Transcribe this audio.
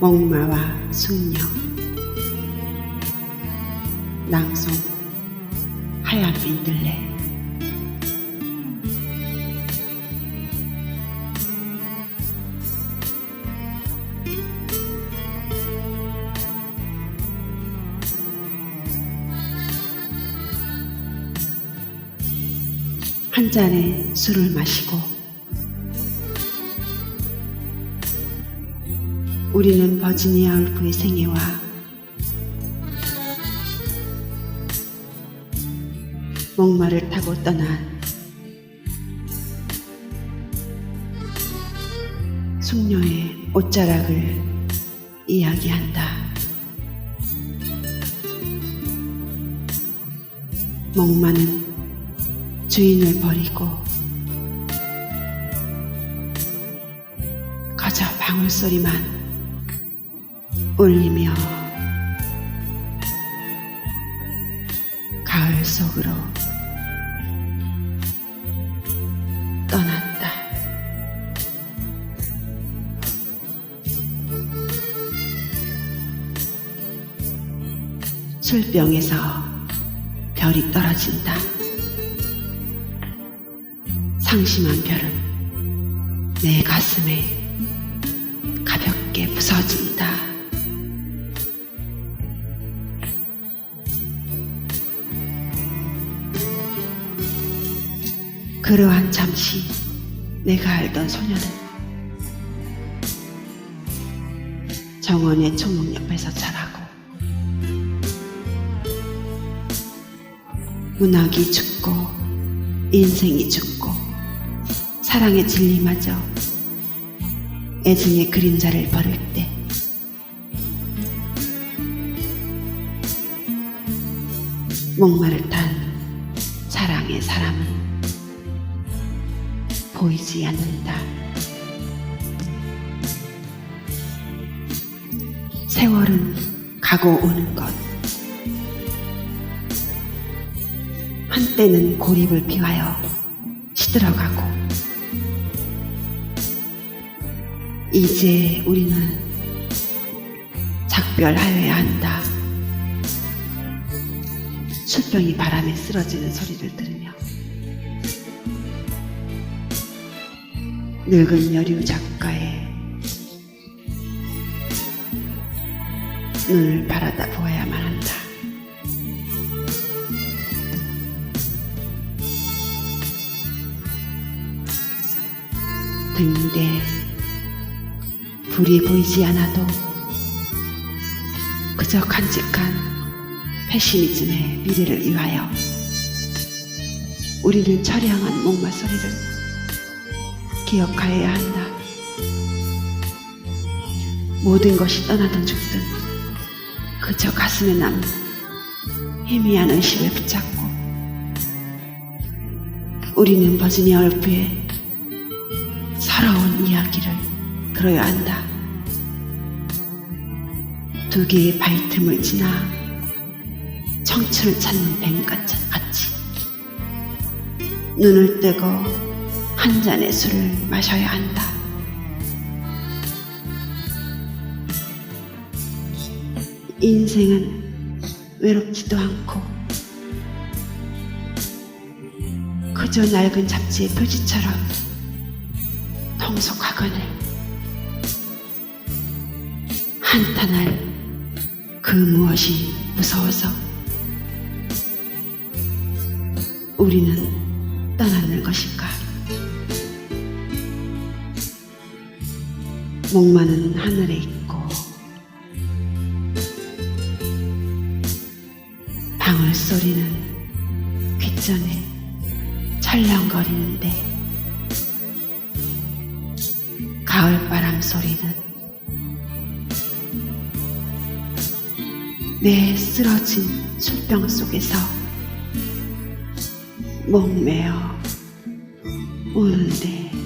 목마와 숙녀 낭송 하얀 민들레. 한 잔의 술을 마시고 우리는 버지니아 울프의 생애와 목마를 타고 떠난 숙녀의 옷자락을 이야기한다. 목마는 주인을 버리고 가자 방울소리만 울리며 가을 속으로 떠났다. 술병에서 별이 떨어진다. 상심한 별은 내 가슴에 가볍게 부서진다. 그러한 잠시 내가 알던 소녀는 정원의 초목 옆에서 자라고 문학이 죽고 인생이 죽고 사랑의 진리마저 애증의 그림자를 버릴 때 목마를 탄 사랑의 사람은 보이지 않는다. 세월은 가고 오는 것. 한때는 고립을 피하여 시들어가고 이제 우리는 작별하여야 한다. 술병이 바람에 쓰러지는 소리를 들으며 늙은 여류 작가의 눈을 바라다 보아야만 한다. 등대 불이 보이지 않아도 그저 간직한 패시미즘의 미래를 위하여 우리는 처량한 목마 소리를 기억하여야 한다. 모든 것이 떠나든 죽든 그저 가슴에 남는 희미한 의식을 붙잡고 우리는 버지니아 얼프의 서러운 이야기를 들어야 한다. 두 개의 바위 틈을 지나 청춘을 찾는 뱀같이 눈을 뜨고 한 잔의 술을 마셔야 한다. 인생은 외롭지도 않고 그저 낡은 잡지의 표지처럼 통속하거늘 한탄할 그 무엇이 무서워서 우리는 떠나는 것일까? 목마는 하늘에 있고 방울 소리는 귓전에 철렁거리는데 가을 바람 소리는 내 쓰러진 술병 속에서 목매어 우는데